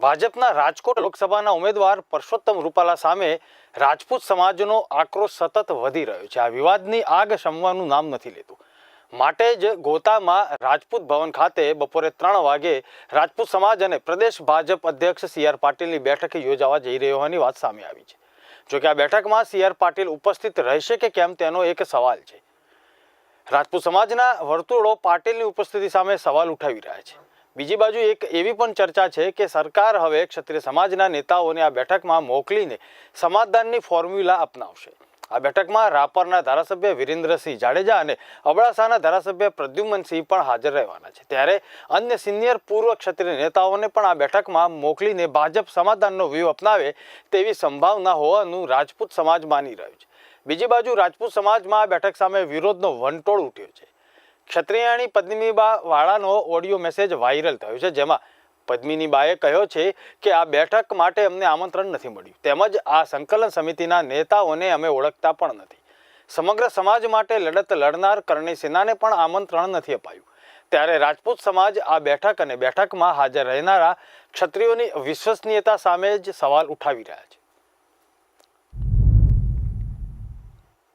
ભાજપના રાજકોટ લોકસભાના ઉમેદવાર પરસોત્તમ રૂપાલા સામે રાજપૂત સમાજનો આક્રોશ સતત વધી રહ્યો છે. આ વિવાદની આગ શમવાનું નામ નથી લેતું. માટે જ ગોતામાં રાજપૂત ભવન ખાતે બપોરે ત્રણ વાગે રાજપૂત સમાજ અને પ્રદેશ ભાજપ અધ્યક્ષ સી આર પાટીલની બેઠક યોજાવા જઈ રહી હોવાની વાત સામે આવી છે. જોકે આ બેઠકમાં સી આર પાટીલ ઉપસ્થિત રહેશે કે કેમ તેનો એક સવાલ છે. રાજપૂત સમાજના વર્તુળો પાટીલની ઉપસ્થિતિ સામે સવાલ ઉઠાવી રહ્યા છે. બીજી બાજુ એક એવી પણ ચર્ચા છે કે સરકાર હવે ક્ષત્રિય સમાજના નેતાઓને આ બેઠકમાં મોકલીને સમાધાનની ફોર્મ્યુલા અપનાવશે. આ બેઠકમાં રાપરના ધારાસભ્ય વિરેન્દ્રસિંહ જાડેજા અને અબડાસાના ધારાસભ્ય પ્રદ્યુમનસિંહ પણ હાજર રહેવાના છે. ત્યારે અન્ય સિનિયર પૂર્વ ક્ષત્રિય નેતાઓને પણ આ બેઠકમાં મોકલીને ભાજપ સમાધાનનો વ્યૂહ અપનાવે તેવી સંભાવના હોવાનું રાજપૂત સમાજ માની રહ્યું છે. બીજી બાજુ રાજપૂત સમાજમાં આ બેઠક સામે વિરોધનો વંટોળ ઉઠ્યો છે. ક્ષત્રિયાણી પદ્મિનીબા વાળાનો ઓડિયો મેસેજ વાયરલ થયો છે, જેમાં પદ્મિનીબાએ કહ્યો છે કે આ બેઠક માટે અમને આમંત્રણ નથી મળ્યું. તેમજ આ સંકલન સમિતિના નેતાઓને અમે ઓળખતા પણ નથી. સમગ્ર સમાજ માટે લડત લડનાર કરણી સેનાને પણ આમંત્રણ નથી અપાયું. ત્યારે રાજપૂત સમાજ આ બેઠક અને બેઠકમાં હાજર રહેનારા ક્ષત્રિયોની વિશ્વસનીયતા સામે જ સવાલ ઉઠાવી રહ્યા છે.